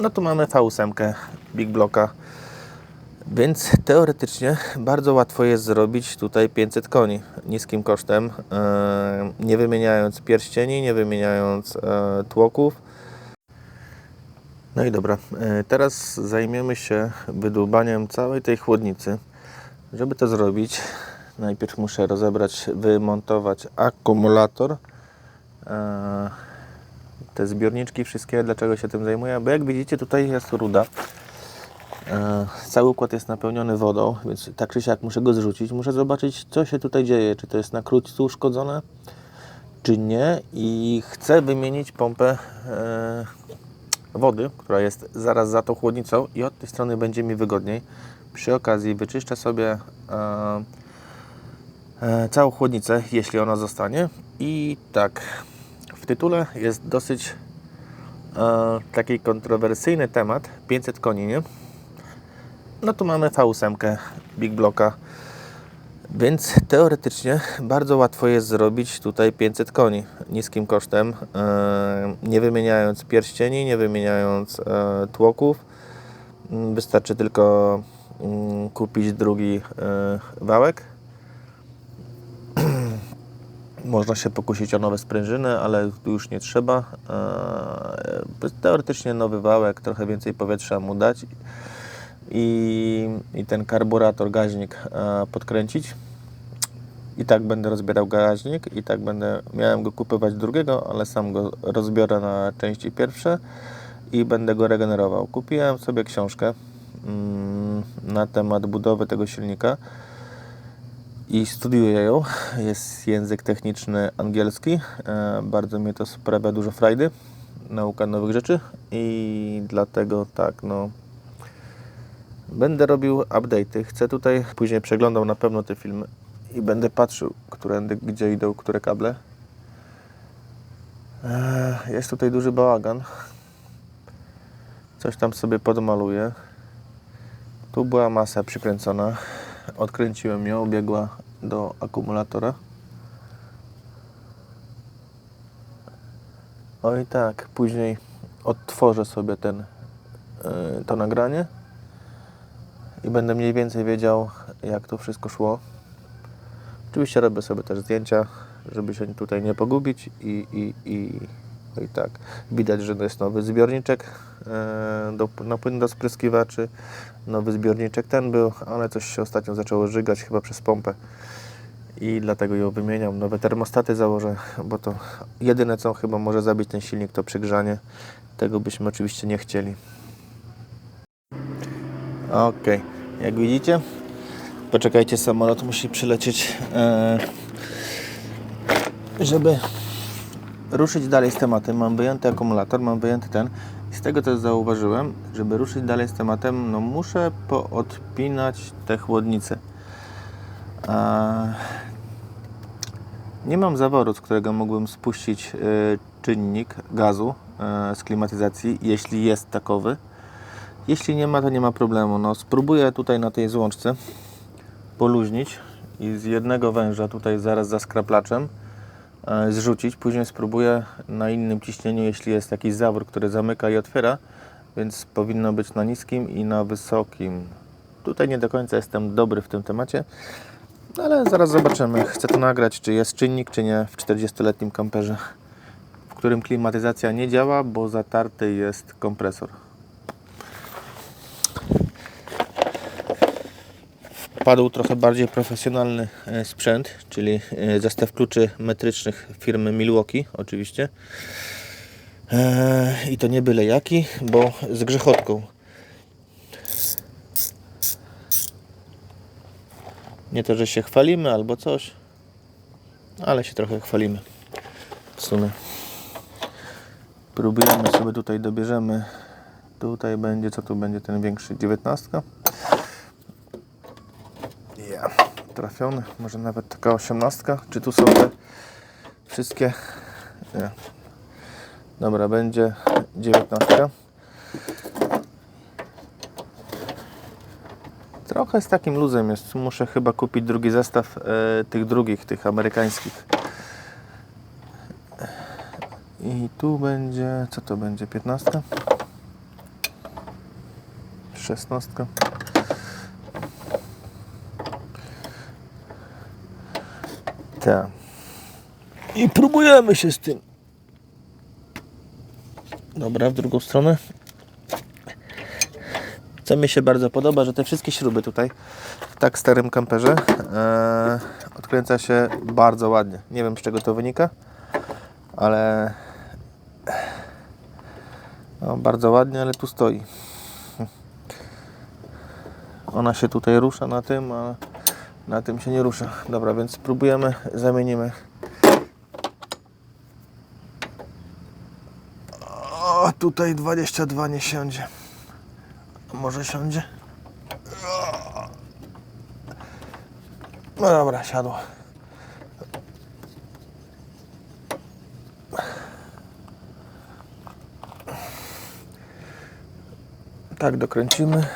No tu mamy V8 Big Blocka, więc teoretycznie bardzo łatwo jest zrobić tutaj 500 koni niskim kosztem, e, nie wymieniając pierścieni, nie wymieniając e, tłoków. No i dobra, e, teraz zajmiemy się wydłubaniem całej tej chłodnicy. Żeby to zrobić, najpierw muszę rozebrać, wymontować akumulator. Te zbiorniczki wszystkie, dlaczego się tym zajmuję? Bo jak widzicie tutaj jest ruda. E, Cały układ jest napełniony wodą, więc tak czy siak muszę go zrzucić. Muszę zobaczyć, co się tutaj dzieje. Czy to jest na krótcu uszkodzone, czy nie. I chcę wymienić pompę e, wody, która jest zaraz za tą chłodnicą i od tej strony będzie mi wygodniej. Przy okazji wyczyszczę sobie e, całą chłodnicę, jeśli ona zostanie. I tak, tytule jest dosyć e, taki kontrowersyjny temat, 500 koni, nie? No tu mamy V8 Big Blocka, więc teoretycznie bardzo łatwo jest zrobić tutaj 500 koni niskim kosztem, e, nie wymieniając pierścieni, nie wymieniając e, tłoków. Mm, Wystarczy tylko mm, kupić drugi e, wałek. Można się pokusić o nowe sprężyny, ale już nie trzeba. E, Teoretycznie nowy wałek, trochę więcej powietrza mu dać i, i ten karburator, gaźnik e, podkręcić. I tak będę rozbierał gaźnik i tak będę, miałem go kupować drugiego, ale sam go rozbiorę na części pierwsze i będę go regenerował. Kupiłem sobie książkę mm, na temat budowy tego silnika i studiuję ją. Jest język techniczny angielski. E, bardzo mi to sprawia dużo frajdy, nauka nowych rzeczy i dlatego tak, no Będę robił update'y. Chcę tutaj, później przeglądał na pewno te filmy i będę patrzył, którędy, gdzie idą, które kable. Eee, Jest tutaj duży bałagan. Coś tam sobie podmaluję. Tu była masa przykręcona. Odkręciłem ją, biegła do akumulatora. O i tak, później odtworzę sobie ten, e, to nagranie i będę mniej więcej wiedział, jak to wszystko szło. Oczywiście robię sobie też zdjęcia, żeby się tutaj nie pogubić i, i, i, no i tak. Widać, że to jest nowy zbiorniczek e, do, na płyn do spryskiwaczy. Nowy zbiorniczek ten był, ale coś się ostatnio zaczęło żygać chyba przez pompę i dlatego ją wymieniam. Nowe termostaty założę, bo to jedyne co chyba może zabić ten silnik to przygrzanie. Tego byśmy oczywiście nie chcieli. Ok, jak widzicie, poczekajcie, samolot musi przylecieć, e, żeby ruszyć dalej z tematem. Mam wyjęty akumulator, mam wyjęty ten. I z tego też zauważyłem, żeby ruszyć dalej z tematem, no muszę poodpinać te chłodnice. Nie mam zaworu, z którego mógłbym spuścić e, czynnik gazu e, z klimatyzacji, jeśli jest takowy. Jeśli nie ma, to nie ma problemu. No, spróbuję tutaj na tej złączce poluźnić i z jednego węża tutaj zaraz za skraplaczem zrzucić. Później spróbuję na innym ciśnieniu, jeśli jest jakiś zawór, który zamyka i otwiera, więc powinno być na niskim i na wysokim. Tutaj nie do końca jestem dobry w tym temacie, no ale zaraz zobaczymy. Chcę to nagrać, czy jest czynnik, czy nie w 40-letnim kamperze, w którym klimatyzacja nie działa, bo zatarty jest kompresor. Padł trochę bardziej profesjonalny e, sprzęt, czyli e, zestaw kluczy metrycznych firmy Milwaukee, oczywiście. E, I to nie byle jaki, bo z grzechotką. Nie to, że się chwalimy albo coś, ale się trochę chwalimy. W sumie. Próbujemy sobie tutaj, dobierzemy. Tutaj będzie, co tu będzie ten większy? 19. Ja, trafiony, może nawet taka osiemnastka. Czy tu są te wszystkie? Nie. Dobra, będzie dziewiętnastka. Trochę z takim luzem jest. Muszę chyba kupić drugi zestaw e, tych drugich, tych amerykańskich. I tu będzie, co to będzie, 15? szesnastka. Tak. I próbujemy się z tym. Dobra, w drugą stronę. Co mi się bardzo podoba, że te wszystkie śruby tutaj w tak starym kamperze e, odkręca się bardzo ładnie. Nie wiem z czego to wynika, ale no, bardzo ładnie, ale tu stoi. Ona się tutaj rusza na tym, a na tym się nie rusza. Dobra, więc spróbujemy, zamienimy. O, tutaj 22 nie siądzie. Może siądzie? No dobra, siadło. Tak dokręcimy.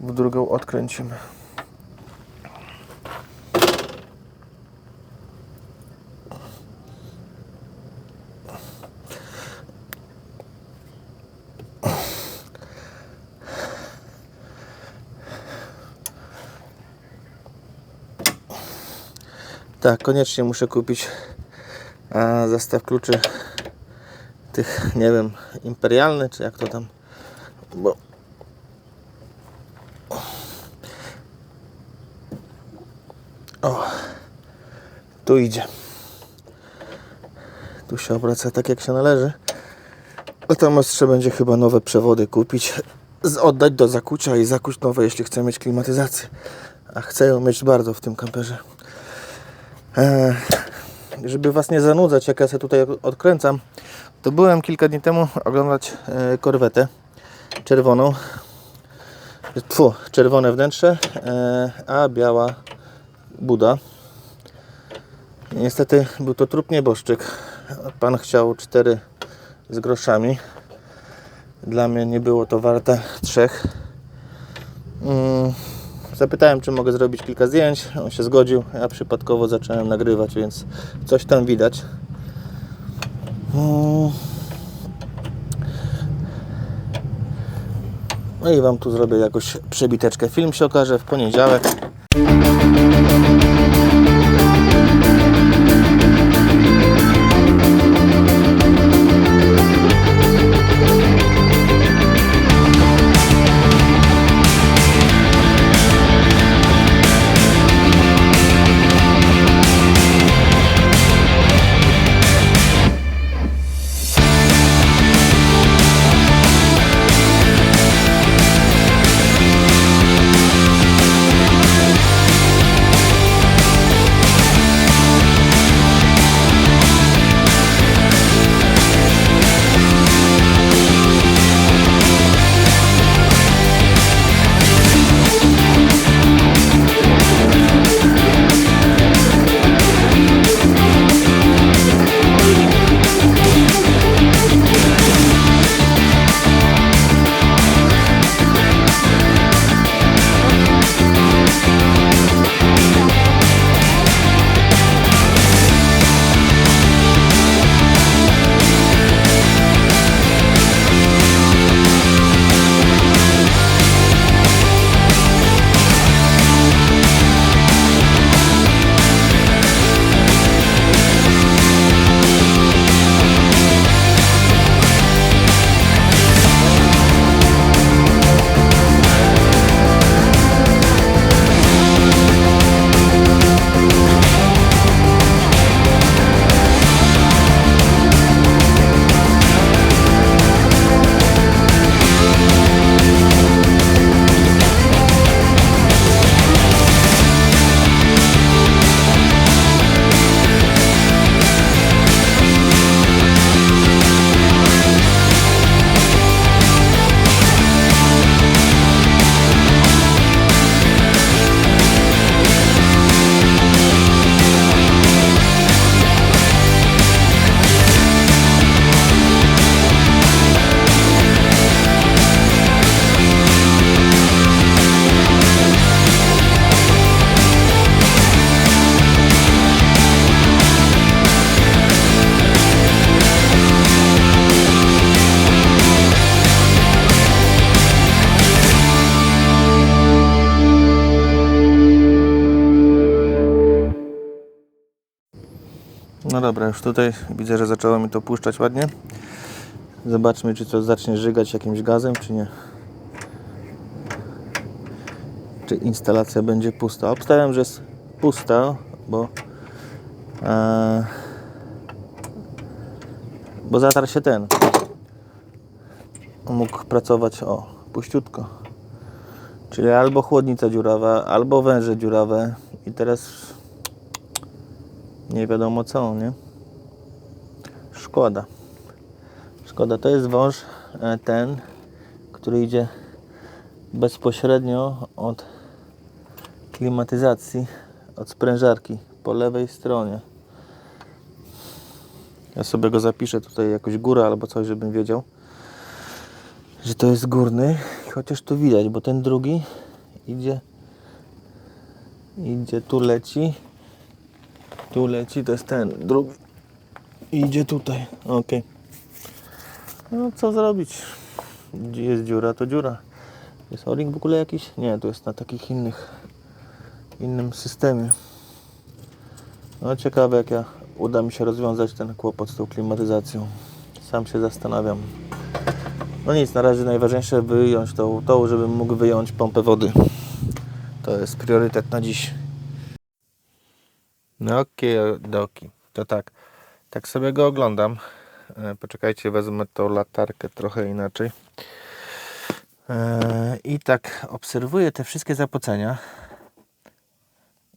W drugą odkręcimy. Tak, koniecznie muszę kupić a, zestaw kluczy tych, nie wiem, imperialny, czy jak to tam, bo o, tu idzie. Tu się obraca tak jak się należy. A tam jeszcze będzie chyba nowe przewody kupić, oddać do zakucia i zakuć nowe, jeśli chcę mieć klimatyzację. A chcę ją mieć bardzo w tym kamperze. Eee, żeby Was nie zanudzać, jak ja sobie tutaj odkręcam, to byłem kilka dni temu oglądać e, korwetę czerwoną. Tfu, czerwone wnętrze, e, a biała buda. Niestety był to trup nieboszczyk. Pan chciał cztery z groszami. Dla mnie nie było to warte trzech. Mm, Zapytałem, czy mogę zrobić kilka zdjęć. On się zgodził. Ja przypadkowo zacząłem nagrywać, więc coś tam widać. Mm. No i Wam tu zrobię jakąś przebiteczkę. Film się okaże w poniedziałek. No dobra, już tutaj widzę, że zaczęło mi to puszczać ładnie. Zobaczmy, czy to zacznie żygać jakimś gazem, czy nie. Czy instalacja będzie pusta. Obstawiam, że jest pusta, bo e, bo zatarł się ten. Mógł pracować o puściutko. Czyli albo chłodnica dziurawa, albo węże dziurawe i teraz nie wiadomo co, nie? Szkoda. Szkoda. To jest wąż e, ten, który idzie bezpośrednio od klimatyzacji, od sprężarki po lewej stronie. Ja sobie go zapiszę tutaj jakoś górę albo coś, żebym wiedział, że to jest górny. Chociaż tu widać, bo ten drugi idzie idzie tu leci tu leci, to jest ten drugi. Idzie tutaj, ok no co zrobić? Gdzie jest dziura, to dziura. Jest o-ring w ogóle jakiś? nie, to jest na takich innych innym systemie. No ciekawe jak ja uda mi się rozwiązać ten kłopot z tą klimatyzacją. Sam się zastanawiam. No nic, na razie najważniejsze wyjąć tą, tą, żebym mógł wyjąć pompę wody. To jest priorytet na dziś. No okej, doki. To tak. Tak sobie go oglądam. E, Poczekajcie, wezmę tą latarkę trochę inaczej. E, I tak obserwuję te wszystkie zapocenia.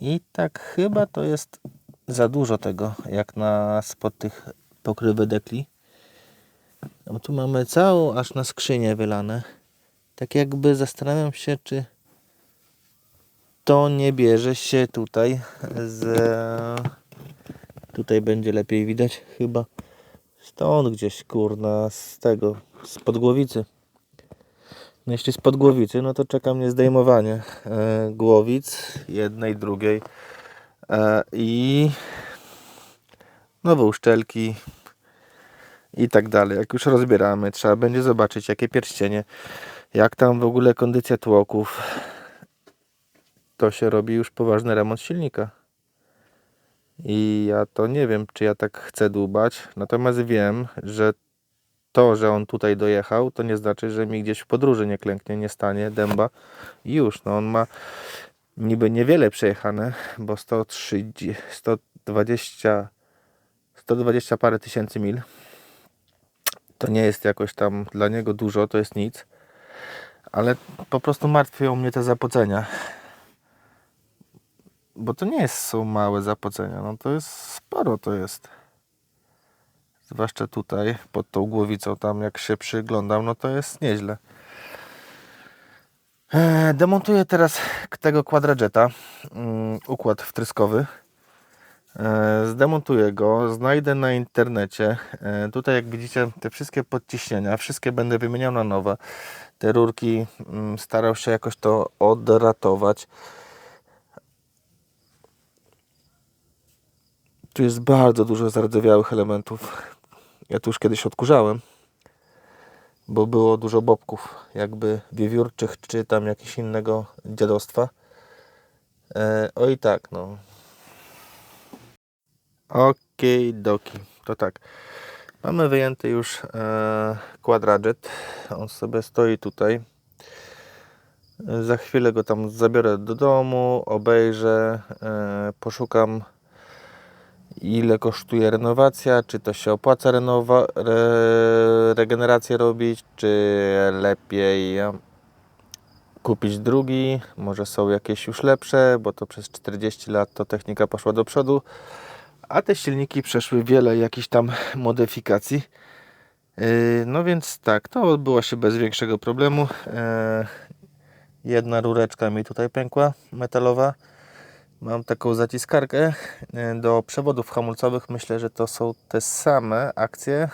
I tak chyba to jest za dużo tego, jak na spod tych pokrywy dekli. No tu mamy całą aż na skrzynię wylane. Tak jakby zastanawiam się, czy to nie bierze się tutaj z... Tutaj będzie lepiej widać chyba. Stąd gdzieś kurna z tego, z podgłowicy. No jeśli z podgłowicy, no to czeka mnie zdejmowanie e, głowic jednej, drugiej e, i nowe uszczelki, i tak dalej. Jak już rozbieramy, trzeba będzie zobaczyć jakie pierścienie, jak tam w ogóle kondycja tłoków. To się robi już poważny remont silnika. I ja to nie wiem, czy ja tak chcę dłubać, natomiast wiem, że to, że on tutaj dojechał, to nie znaczy, że mi gdzieś w podróży nie klęknie, nie stanie dęba. I już, no on ma niby niewiele przejechane, bo 130, 120, 120 parę tysięcy mil to nie jest jakoś tam dla niego dużo, to jest nic. Ale po prostu martwią mnie te zapocenia. Bo to nie są małe zapocenia, no to jest sporo to jest. Zwłaszcza tutaj, pod tą głowicą, tam jak się przyglądam, no to jest nieźle. Eee, Demontuję teraz tego quadrajeta, mm, układ wtryskowy. E, Zdemontuję go, znajdę na internecie. E, Tutaj jak widzicie te wszystkie podciśnienia, wszystkie będę wymieniał na nowe. Te rurki mm, starał się jakoś to odratować. Tu jest bardzo dużo zardzewiałych elementów. Ja tu już kiedyś odkurzałem, bo było dużo bobków, jakby wiewiórczych, czy tam jakiegoś innego dziadostwa. E, o i tak, no, Okej, doki. To tak. Mamy wyjęty już e, quadrajet. On sobie stoi tutaj. E, Za chwilę go tam zabiorę do domu, obejrzę, e, poszukam ile kosztuje renowacja, czy to się opłaca renowa- re- regenerację robić, czy lepiej e, kupić drugi, może są jakieś już lepsze, bo to przez 40 lat to technika poszła do przodu a te silniki przeszły wiele jakichś tam modyfikacji. Yy, No więc tak, to odbyło się bez większego problemu. Yy, Jedna rureczka mi tutaj pękła, metalowa. Mam taką zaciskarkę yy, do przewodów hamulcowych. Myślę, że to są te same akcje,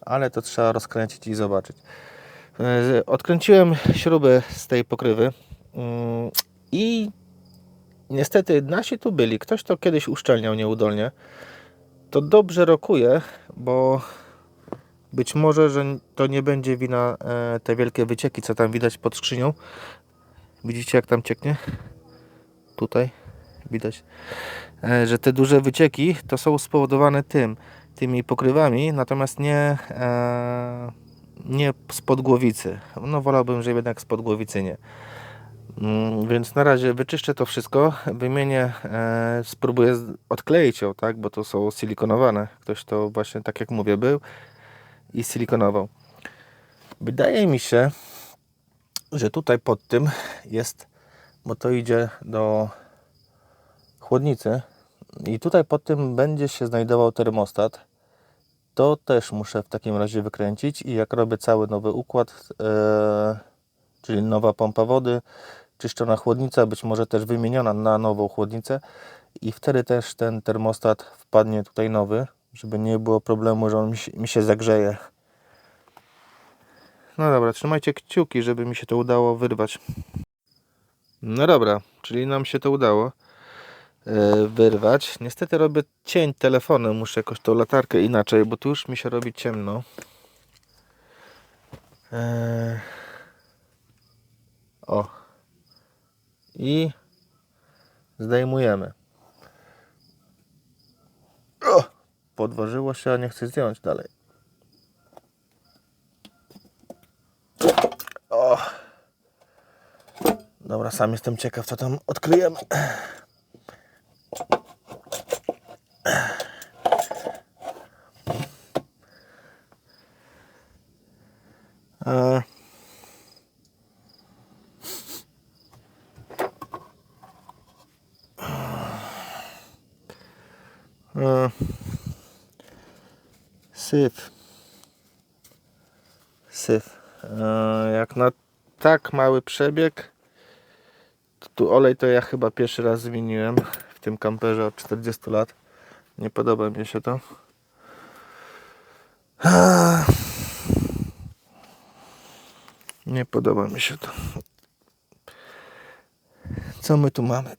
ale to trzeba rozkręcić i zobaczyć. Yy, Odkręciłem śrubę z tej pokrywy yy, i Niestety nasi tu byli. Ktoś to kiedyś uszczelniał nieudolnie. To dobrze rokuje, bo być może, że to nie będzie wina e, te wielkie wycieki, co tam widać pod skrzynią. Widzicie jak tam cieknie? Tutaj. Widać, e, że te duże wycieki to są spowodowane tym, tymi pokrywami, natomiast nie, e, nie spod głowicy. No wolałbym, że jednak spod głowicy nie. Mm, Więc na razie wyczyszczę to wszystko, wymienię, e, spróbuję odkleić ją, tak, bo to są silikonowane. Ktoś to właśnie tak jak mówię był i silikonował. Wydaje mi się, że tutaj pod tym jest, bo to idzie do chłodnicy i tutaj pod tym będzie się znajdował termostat. To też muszę w takim razie wykręcić i jak robię cały nowy układ, e, czyli nowa pompa wody, czyszczona chłodnica, być może też wymieniona na nową chłodnicę i wtedy też ten termostat wpadnie tutaj nowy, żeby nie było problemu, że on mi się, zagrzeje. No dobra, trzymajcie kciuki, żeby mi się to udało wyrwać. No dobra, czyli nam się to udało wyrwać. Niestety robię cień telefonem, muszę jakoś tą latarkę inaczej, bo tu już mi się robi ciemno. E, O. I zdejmujemy. O! Podważyło się, a nie chcę zdjąć dalej. O! Dobra, sam jestem ciekaw, co tam odkryjemy. E, e, Syf. Syf. E, Jak na tak mały przebieg, tu olej to ja chyba pierwszy raz zmieniłem w tym kamperze od 40 lat. Nie podoba mi się to. Nie podoba mi się to. Co my tu mamy?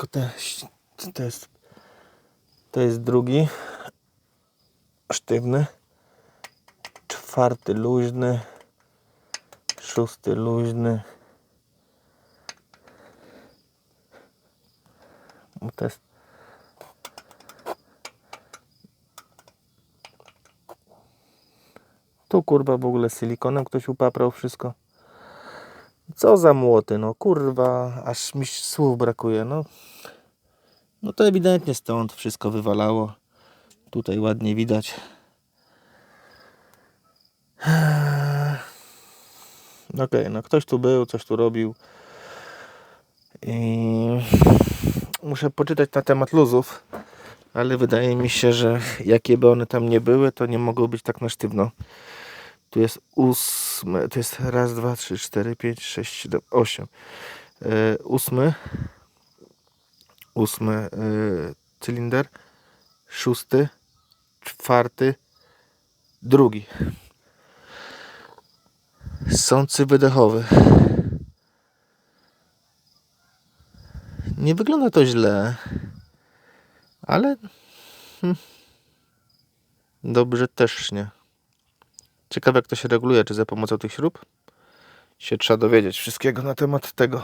Jako te, to jest to jest drugi. Sztywny. Czwarty luźny. Szósty luźny. To jest tu kurwa w ogóle silikonem ktoś upaprał wszystko co za młoty, no kurwa, aż mi słów brakuje, no. No to ewidentnie stąd wszystko wywalało. Tutaj ładnie widać. Okej, no ktoś tu był, coś tu robił. I muszę poczytać na temat luzów, ale wydaje mi się, że jakie by one tam nie były, to nie mogą być tak na sztywno. Tu jest ósmy, to jest raz, dwa, trzy, cztery, pięć, sześć, siedem, osiem. E, ósmy, ósmy e, cylinder, szósty, czwarty, drugi. Sący wydechowy. Nie wygląda to źle, ale hmm, dobrze też nie. Ciekawe jak to się reguluje, czy za pomocą tych śrub? Się trzeba dowiedzieć wszystkiego na temat tego.